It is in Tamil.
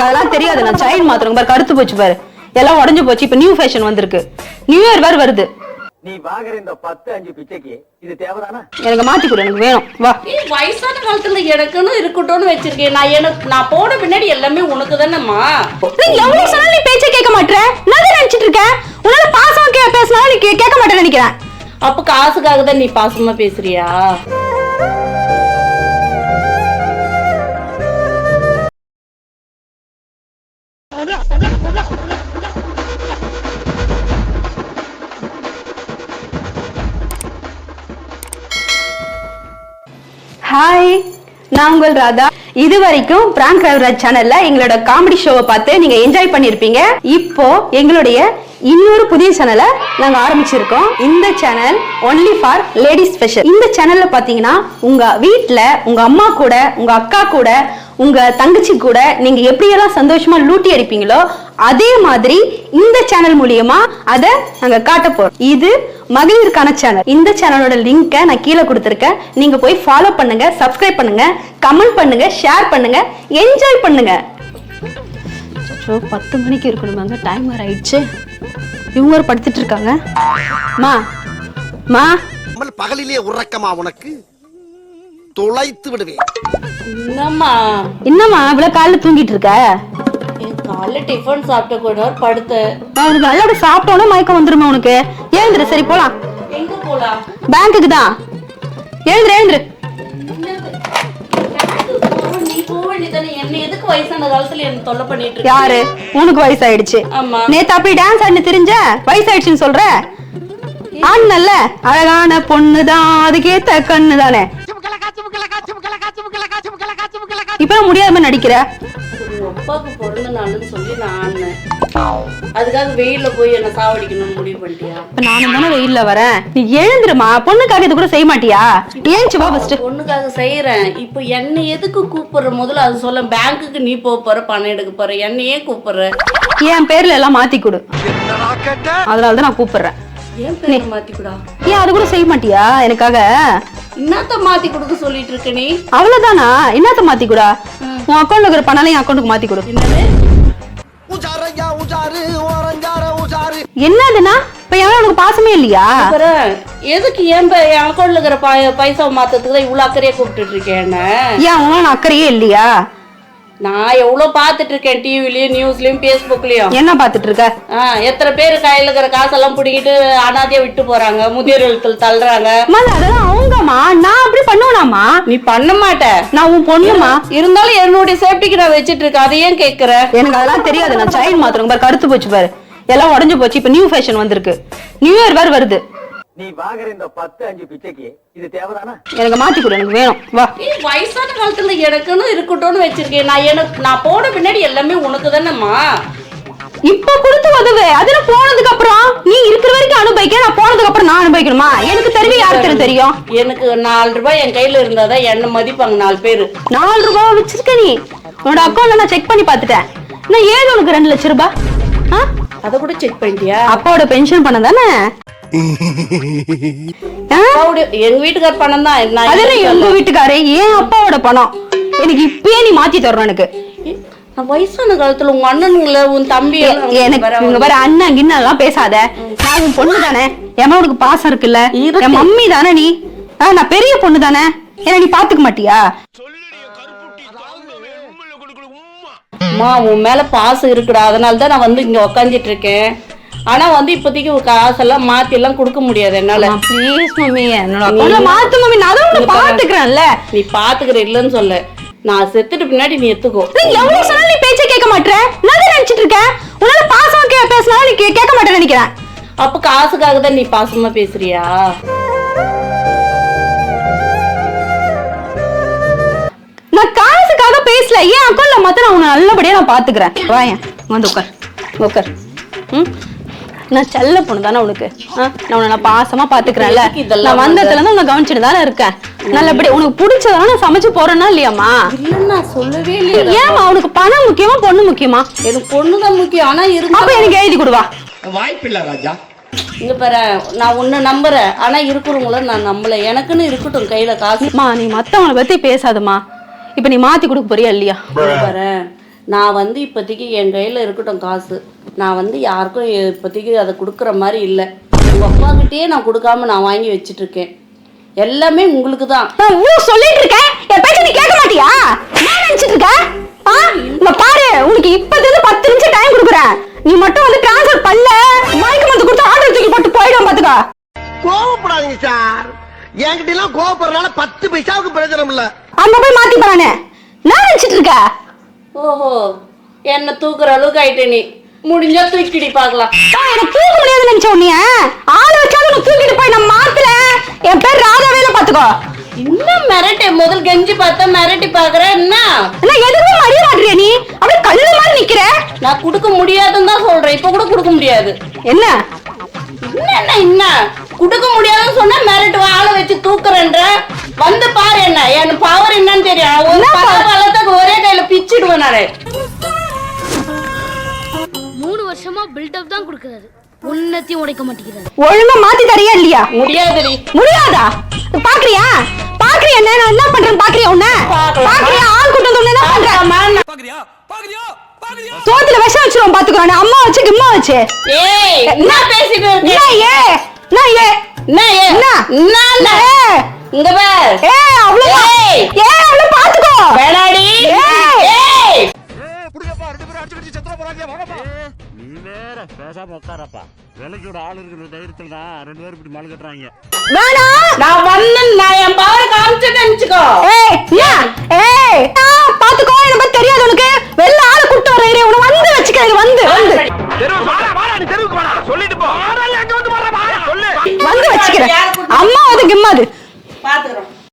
எனக்கு அதெல்லாம் தெரியாது. நான் செயின் மாத்திரம் பாரு கருத்து போச்சு பாரு. எல்லாம் உடஞ்சு போச்சு. இப்ப நியூ ஃபேஷன் வந்திருக்கு. நியூ இயர் வேற வருது. நீ வாங்குற இந்த பத்து அஞ்சு பிச்சைக்கு இது தேவைதானா? எனக்கு மாத்தி கொடு எனக்கு வேணும். வா. நீ வயசான காலத்துல எனக்குன்னு இருக்கட்டும்னு வச்சிருக்கேன். நான் எனக்கு நான் போன பின்னாடி எல்லாமே உனக்கு தானேம்மா. நீ எவ்வளவு சொன்னாலும் நீ பேச்சே கேட்க மாட்டேற நான் தான் நினைச்சிட்டு இருக்கேன்? உன்னால பாசமா கே பேசினாலும் நீ கேட்க மாட்டேன்னு நினைக்கிறேன். அப்ப காசுக்காக தான் நீ பாசமா பேசுறியா? ஹாய் நான் உங்கள் ராதா. இது வரைக்கும் பிராங்க் ரவிராஜ் சேனல்ல எங்களோட காமெடி ஷோவை பார்த்து நீங்க என்ஜாய் பண்ணிருப்பீங்க. இப்போ எங்களுடைய இன்னொரு புதிய சேனலை நாங்க ஆரம்பிச்சிருக்கோம். இந்த channel only for ladies special இந்த சேனல்ல பாத்தீங்கன்னா உங்க வீட்டுல உங்க அம்மா கூட உங்க அக்கா கூட உங்க தங்கச்சி கூட நீங்க எப்படியெல்லாம் சந்தோஷமா லூட்டி அடிப்பீங்களோ அதே மாதிரி இந்த சேனல் மூலியமா அதை நாங்க காட்ட போறோம். இது மகளிருக்கான சேனல் இந்த சேனலோட லிங்கை நான் கீழே கொடுத்துருக்கேன். நீங்க போய் ஃபாலோ பண்ணுங்க சப்ஸ்கிரைப் பண்ணுங்க கமெண்ட் பண்ணுங்க ஷேர் பண்ணுங்க என்ஜாய் பண்ணுங்க. பத்து மணிக்கு இருக்கணுமாங்க? டைம் வேற ஆயிடுச்சு. இவங்க வேற படுத்துட்டு இருக்காங்க. மா மா. பகலிலே உறக்கமா உனக்கு துளைத்து விடுவேன். என்னம்மா? என்னம்மா? இவ்வளவு காலைல தூங்கிட்டு இருக்க? காலைல டிஃபன் சாப்பிட்ட கூட நேரம் படுத்தேன் நான் உனக்கு நல்லா சாப்பிட்டோன்னே மயக்கம் வந்துருமா உனக்கு? எழுந்துரு சரி போலாம். எங்க போலாம்? பேங்க்குக்கு தான். எழுந்துரு எழுந்துரு. நீ போக வேண்டியதானே என்ன எதுக்கு வயசான காலத்துல என்ன தொல்லை பண்ணிட்டு இருக்க? யாரு? உனக்கு வயசாயிடுச்சு. ஆமா. நேத்து அப்படி டான்ஸ் ஆடினு தெரிஞ்ச? வயசாயிடுச்சுன்னு சொல்ற? ஆடுனல்ல அழகான பொண்ணுதான். அதுக்கேத்த கண்ணு தானே இப்ப முடியாத மாதிரி நடிக்கிற? உங்க அப்பாவுக்கு பிறந்த நாள்னு சொல்லி நான் ஆடினேன் அதுக்காக வெயில்ல போய் என்ன சாவடிக்கணும்னு முடிவு பண்ணிட்டியா? இப்ப நானும் தானே வெயில்ல வரேன். நீ எழுந்துருமா பொண்ணுக்காக இது கூட செய்ய மாட்டியா? ஏஞ்சி வா ஃபர்ஸ்ட் பொண்ணுக்காக செய்யறேன் இப்போ என்ன எதுக்கு கூப்பிடுற? முதல்ல அது சொல்ல பேங்க்குக்கு நீ போக போற பணம் எடுக்க போற என்ன ஏன் கூப்பிடுற. என் பேர்ல எல்லாம் மாத்தி கொடு. அதனால தான் நான் கூப்பிடுறேன். ஏன் பேரை மாத்தி கூடா ஏன் அது கூட செய்ய மாட்டியா எனக்காக? என்னத்த மாத்தி கொடுக்க சொல்லிட்டு இருக்க நீ? அவ்வளவுதானா? என்னத்த மாத்தி கூடா? உன் அக்கௌண்ட்ல இருக்கிற பணம் என் அக்கௌண்ட்டுக்கு மாத்தி கொடு. என்னதுன்னா? இப்ப எவன் உனக்கு பாசமே இல்லையா? எதுக்கு ஏன் ப- என் அக்கௌண்ட்ல இருக்கிற பை- பைசாவை மாத்ததுக்கு தான் இவ்வளவு அக்கறையா கூப்பிட்டுட்டு இருக்கேன் என்ன? ஏன் உன் அக்கறையே இல்லையா? நான் எவ்வளவு பாத்துட்டு இருக்கேன் டிவிலயும் நியூஸ்லயும் பேஸ்புக்லயும் என்ன பாத்துட்டு இருக்க ஆ, எத்தனை பேர் கையில இருக்கிற காசெல்லாம் பிடிக்கிட்டு அனாதையா விட்டு போறாங்க முதியோர் இல்லத்துல தள்ளுறாங்க அதெல்லாம் அவங்கம்மா. நான் அப்படி பண்ணுவேனாமா நீ பண்ண மாட்ட. நான் உன் பொண்ணுமா இருந்தாலும் என்னுடைய சேஃப்டிக்கு நான் வச்சிட்டு இருக்கேன் அதை ஏன் கேக்குற? எனக்கு அதெல்லாம் தெரியாது. நான் செயின் மாத்திரம் பாரு கருத்து போச்சு பாரு. எல்லாம் உடஞ்சு போச்சு. இப்ப நியூ ஃபேஷன் வந்திருக்கு. நியூ இயர் வேற வருது. நீ வாங்குற இந்த பத்து அஞ்சு பிச்சைக்கு இது தேவைதானா? எனக்கு மாத்தி கொடு எனக்கு வேணும். வா. நீ வயசான காலத்துல எனக்குன்னு இருக்கட்டும்னு வச்சிருக்கேன். நான் எனக்கு நான் போன பின்னாடி எல்லாமே உனக்கு தானேம்மா. இப்ப கொடுத்து உதவு. அதுல போனதுக்கு அப்புறம் நீ இருக்கிற வரைக்கும் அனுபவிக்க நான் போனதுக்கு அப்புறம் நான் அனுபவிக்கணுமா? எனக்கு தெரியும் யாருக்கு தெரியும்? எனக்கு நாலு ரூபாய் என் கையில இருந்தாதான் என்ன மதிப்பாங்க நாலு பேரு. நாலு ரூபாய் வச்சிருக்க நீ. உன்னோட அக்கௌண்ட்ல நான் செக் பண்ணி பார்த்துட்டேன். நான் ஏது உனக்கு ரெண்டு லட்சம் ரூபாய்? அதை கூட செக் பண்ணிட்டியா? அப்பாவோட பென்ஷன் பணம் தானே? எங்க வீட்டுக்கார பணம் தான். எங்க வீட்டுக்காரே ஏன் அப்பாவோட பணம். எனக்கு இப்பயே நீ மாத்தி தரணும் எனக்கு. நான் வயசான காலத்துல உங்க அண்ணனுங்கள உன் தம்பி எனக்கு பாரு அண்ணன் கிண்ண எல்லாம் பேசாத. நான் உன் பொண்ணு தானே. என் உனக்கு பாசம் இருக்குல்ல. இருக்கு. என் மம்மி தானே நீ? நான் பெரிய பொண்ணு தானே. என்ன நீ பாத்துக்க மாட்டியா? அம்மா உன் மேல பாசம் இருக்குடா. அதனால தான் நான் வந்து இங்க உக்காந்துட்டு இருக்கேன். ஆனா வந்து இப்போதைக்கு காசெல்லாம் மாத்தி எல்லாம் கொடுக்க முடியாது என்னால. ப்ளீஸ் மம்மி என்னோட அக்கௌண்ட்ல மாத்து மம்மி நான் தான் உன்னை இங்க பாரு. பாத்துக்கிறேன்ல. நீ பாத்துக்கிற இல்லைன்னு சொல்ல. நான் செத்துட்டு பின்னாடி நீ எத்துக்கோ. எவ்வளவு சொன்னாலும் நீ பேச்சே கேட்க மாட்டேற நான் நினைச்சிட்டு இருக்கேன்? உன்னால பாசமா கே பேசினாலும் நீ கேட்க மாட்டேன்னு நினைக்கிறேன். அப்ப காசுக்காக தான் நீ பாசமா பேசுறியா? நான் காசுக்காக பேசல. ஏன் அக்கௌண்ட்ல மாத்த நான் உன்னை நல்லபடியா நான் பாத்துக்கிறேன். வாயன். வந்து உட்கார். உட்கார். ம்? நான் செல்ல பொண்ணு தானே உனக்கு? ஆ? நான் உன்னை நான் பாசமா பாத்துக்கிறேன்ல. நான் வந்ததுல இருந்து உன்னை கவனிச்சுட்டு தானே இருக்கேன். நல்லபடியா உனக்கு பிடிச்சதான நான் சமைச்சு போறேன்னா இல்லையாம்மா? இல்ல நான் சொல்லவே இல்லையா ஏமா உனக்கு பணம் முக்கியமா பொண்ணு முக்கியமா? எனக்கு பொண்ணுதான் முக்கியம். ஆனா அப்ப இருந்தா எனக்கு எழுதி கொடுவா. வாய்ப்பில்லை ராஜா. இங்க பாரு நான் உன்னை நம்புறேன். ஆனா இருக்கிறவங்கள நான் நம்பல. எனக்குன்னு இருக்கட்டும் கையில காசு. அம்மா நீ மத்தவங்கள பத்தி பேசாதம்மா. இப்ப நீ மாத்தி கொடுக்க போறியா இல்லையா? பாரு நான் வந்து இப்போதைக்கு என் கையில் இருக்கட்டும் காசு. நான் வந்து யாருக்கும் இப்போதைக்கு அதை கொடுக்குற மாதிரி இல்லை. உங்கள் அப்பாக்கிட்டேயே நான் கொடுக்காம நான் வாங்கி வச்சிட்டு இருக்கேன் எல்லாமே உங்களுக்கு தான். நான் சொல்லிட்டு இருக்கேன் என் பேச்ச நீ கேட்க மாட்டியா? என்ன நினைச்சிட்டு இருக்க? ஆ? இங்க பாரு உனக்கு இப்பத்துல இருந்து பத்து நிமிஷம் டைம் கொடுக்குறேன். நீ மட்டும் வந்து டிரான்ஸ்ஃபர் பண்ணல. மயக்க மருந்து கொடுத்து ஆர்டர் தூக்கி போட்டு போயிடும் பாத்துக்கோ கோவப்படாதீங்க சார். என்கிட்ட எல்லாம் கோவப்படுறதுனால பத்து பைசாவுக்கு பிரயோஜனம் இல்ல. அங்க போய் மாத்தி போறானே என்ன நினைச்சிட்டு இருக்க? ஓஹோ என்னை தூக்குற அளவுக்கு ஆயிட்டே நீ. முடிஞ்சா தூக்கிடி பார்க்கலாம். எனக்கு தூக்க முடியாதுன்னு நினைச்ச ஆளை வச்சாலும் உன்னை தூக்கிட்டு போய் நான் மாத்தல. என் பேர் ராதாவேல பாத்துக்கோ இன்னும் மிரட்டி? முதல் கெஞ்சி பார்த்தா மிரட்டி பார்க்குற என்ன? எதுவும் மடிய மாட்டியா நீ? அப்படியே கல்லு மாதிரி நிக்கிற. நான் கொடுக்க முடியாதுன்னு தான் சொல்றேன். இப்போ கூட கொடுக்க முடியாது. என்ன? என்ன என்ன கொடுக்க முடியாதுன்னு சொன்னா மிரட்டு ஆளை வச்சு தூக்குறேன்ற. வந்து பாரு என்ன. என் பவர் என்னன்னு தெரியும். ஒரு பழத்துக்கு ஒரே கையில பிச்சிடுவேன் நானு. வருஷமா பில்டப் தான் கொடுக்கறாரு. உன்னத்தையும் உடைக்க மாட்டேங்கிறாரு. ஒழுங்கா மாத்தி தரியா இல்லையா? முடியாதுடி. முடியாதா? பாக்குறியா? பாக்குறியா என்ன? நான் என்ன பண்றேன்? பாக்குறியா உன்ன. பாக்குறியா? ஆள் கூட்டம் வந்து என்ன பண்ற? ஆமா, நான்- சோத்துல விஷம் வச்சிருவோம் பாத்துக்கோ. அம்மா வச்சு கிம்மா வச்சு. ஏய் என்ன? பேசிட்டு ஏ? என்ன ஏ? என்ன ஏ? என்ன? என்ன என்ன? ஏ? இங்க பார். ஏ அவ்வளவு ஏய். ஏ அவ்வளவு பாத்துக்கோ. வேணாடி. ஏய். பேசாம உட்காரப்பா. விலைக்கு ஆள் இருக்கிற தைரியத்துல தான் ரெண்டு பேரும் இப்படி மழை கட்டுறாங்க. நான்? வந்து நான் என் பவர் காமிச்சேன்னு நினைச்சுக்கோ. ஏய் என்ன